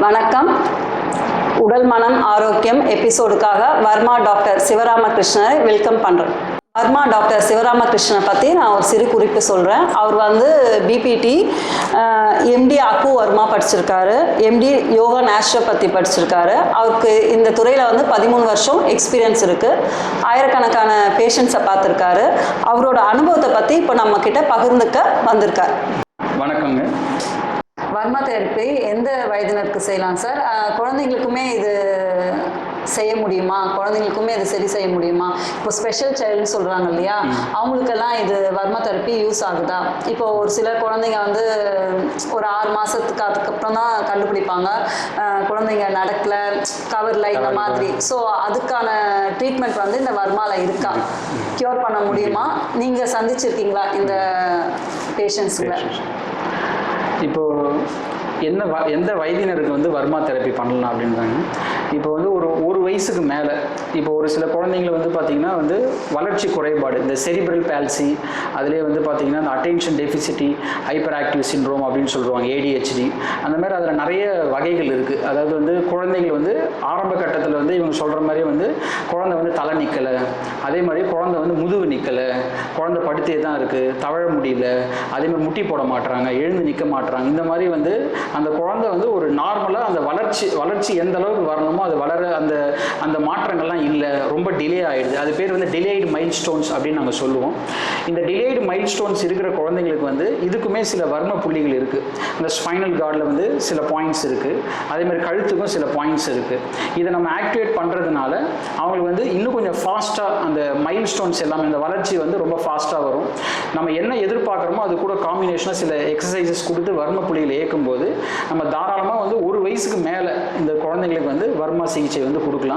வணக்கம். உடல் மனம் ஆரோக்கியம் எபிசோடுக்காக வர்மா டாக்டர் சிவராமகிருஷ்ணரை வெல்கம் பண்ணுறேன் வர்மா டாக்டர் சிவராமகிருஷ்ணனை பற்றி நான் ஒரு சிறு குறிப்பு சொல்கிறேன் அவர் வந்து பிபிடி எம்டி அக்கு வர்மா படிச்சிருக்காரு. எம்டி யோகா நேச்சுரோபதி படிச்சிருக்காரு. அவருக்கு இந்த துறையில் வந்து பதிமூணு வருஷம் எக்ஸ்பீரியன்ஸ் இருக்குது ஆயிரக்கணக்கான பேஷண்ட்ஸை பார்த்துருக்காரு. அவரோட அனுபவத்தை பற்றி இப்போ நம்ம கிட்ட பகிர்ந்துக்க வந்திருக்கார். வணக்கங்க. வர்மா தெரப்பி எந்த வயதினருக்கு செய்யலாம் சார் குழந்தைங்களுக்குமே இது செய்ய முடியுமா? குழந்தைங்களுக்குமே இது சரி செய்ய முடியுமா? இப்போ ஸ்பெஷல் சைல்டுன்னு சொல்கிறாங்க இல்லையா? அவங்களுக்கெல்லாம் இது வர்மா தெரப்பி யூஸ் ஆகுதா? இப்போ ஒரு சில குழந்தைங்க வந்து ஒரு ஆறு மாதத்துக்கு அதுக்கப்புறம் தான் கண்டுபிடிப்பாங்க. குழந்தைங்க நடக்கல கவர்ல இந்த மாதிரி. ஸோ அதுக்கான ட்ரீட்மெண்ட் வந்து இந்த வர்மால இருக்கா? க்யூர் பண்ண முடியுமா? நீங்கள் சந்திச்சிருக்கீங்களா இந்த பேஷண்ட்ஸுங்களை இப்போ என்ன வ எந்த வயதினருக்கு வந்து வர்மா தெரப்பி பண்ணலாம் அப்படின்றாங்க? இப்போ வந்து ஒரு ஒரு வயசுக்கு மேலே இப்போ ஒரு சில குழந்தைங்கள வந்து பார்த்திங்கன்னா வந்து வளர்ச்சி குறைபாடு இந்த செரிபிரல் பேல்சி அதிலே வந்து பார்த்திங்கன்னா இந்த attention deficit hyperactive syndrome அப்படின்னு சொல்லுவாங்க ஏடிஹெச்டி அந்த மாதிரி அதில் நிறைய வகைகள் இருக்குது அதாவது வந்து குழந்தைகள் வந்து ஆரம்ப கட்டத்தில் வந்து இவங்க சொல்கிற மாதிரி வந்து குழந்தை வந்து தலை நிற்கலை அதே மாதிரி குழந்தை வந்து முதுகு நிற்கலை குழந்தை படுத்தே தான் இருக்குது தவழ முடியல. அதே மாதிரி முட்டி போட மாட்டுறாங்க எழுந்து நிற்க மாட்டுறாங்க இந்த மாதிரி வந்து அந்த குழந்தை வந்து ஒரு நார்மலாக அந்த வளர்ச்சி வளர்ச்சி எந்த அளவுக்கு வரணுமோ அது வளர அந்த அந்த மாற்றங்கள்லாம் இல்லை ரொம்ப டிலே ஆயிடுது. அது பேர் வந்து டிலேடு மைல் ஸ்டோன்ஸ் அப்படின்னு நாங்கள் சொல்லுவோம். இந்த டிலேடு மைல் ஸ்டோன்ஸ் இருக்கிற குழந்தைங்களுக்கு வந்து இதுக்குமே சில வர்ம புள்ளிகள் இருக்குது இந்த ஸ்பைனல் கார்டில் வந்து சில பாயிண்ட்ஸ் இருக்குது அதே மாதிரி கழுத்துக்கும் சில பாயிண்ட்ஸ் இருக்குது இதை நம்ம ஆக்டிவேட் பண்ணுறதுனால அவங்களுக்கு வந்து இன்னும் கொஞ்சம் ஃபாஸ்ட்டாக அந்த மைல் ஸ்டோன்ஸ் எல்லாமே இந்த வளர்ச்சி வந்து ரொம்ப ஃபாஸ்ட்டாக வரும். நம்ம என்ன எதிர்பார்க்குறோமோ அது கூட காம்பினேஷனாக சில எக்ஸசைசஸ் கொடுத்து வர்ம புள்ளிகளை இயக்கும்போது நம்ம தாராளமாக வந்து ஒரு வயசுக்கு மேலே இந்த குழந்தைங்களுக்கு வந்து வர்மா சிகிச்சை வந்து கொடுக்கலாம்.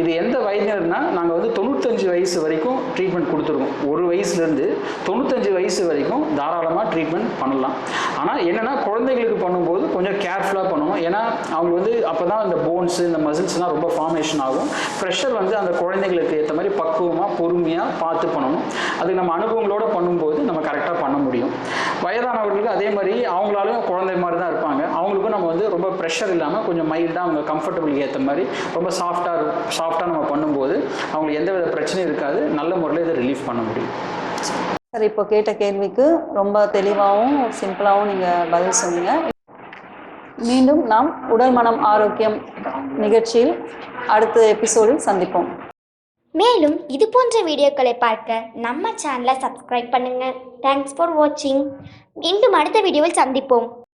இது எந்த வயதினர்னா நாங்கள் வந்து தொண்ணூத்தஞ்சு வயசு வரைக்கும் ட்ரீட்மெண்ட் கொடுத்துருக்கோம் ஒரு வயசுலேருந்து தொண்ணூத்தஞ்சு வயசு வரைக்கும் தாராளமாக ட்ரீட்மெண்ட் பண்ணலாம். ஆனால் என்னென்னா குழந்தைகளுக்கு பண்ணும்போது கொஞ்சம் கேர்ஃபுல்லாக பண்ணுவோம் ஏன்னா அவங்க வந்து அப்போ தான் இந்த போன்ஸு இந்த மசில்ஸ்லாம் ரொம்ப ஃபார்மேஷன் ஆகும். ப்ரெஷர் வந்து அந்த குழந்தைங்களுக்கு ஏற்ற மாதிரி பக்குவமாக பொறுமையாக பார்த்து பண்ணணும். அது நம்ம அனுபவங்களோட பண்ணும்போது நம்ம கரெக்டாக பண்ண முடியும். வயதானவர்களுக்கு அதே மாதிரி அவங்களாலும் குழந்தை மாதிரி தான் இருப்பாங்க. அவங்களுக்கும் நம்ம வந்து ரொம்ப ப்ரெஷர் இல்லாமல் கொஞ்சம் மைல்டாக அவங்க கம்ஃபர்டபுளுக்கு ஏற்ற மாதிரி ரொம்ப சாஃப்டாக சாஃப்டாக நம்ம பண்ணும்போது அவங்களுக்கு எந்த வித பிரச்சனையும் இருக்காது. நல்ல முறையில் இதை ரிலீஃப் பண்ண முடியும். சார் இப்போ கேட்ட கேள்விக்கு ரொம்ப தெளிவாகவும் சிம்பிளாகவும் நீங்கள் பதில் சொன்னீங்க. மீண்டும் நாம் உடல் மனம் ஆரோக்கியம் நிகழ்ச்சியில் அடுத்த எபிசோடில் சந்திப்போம். மேலும் இது போன்ற வீடியோக்களை பார்க்க நம்ம சேனலை சப்ஸ்கிரைப் பண்ணுங்க. தேங்க்ஸ் ஃபார் வாட்சிங் மீண்டும் அடுத்த வீடியோவில் சந்திப்போம்.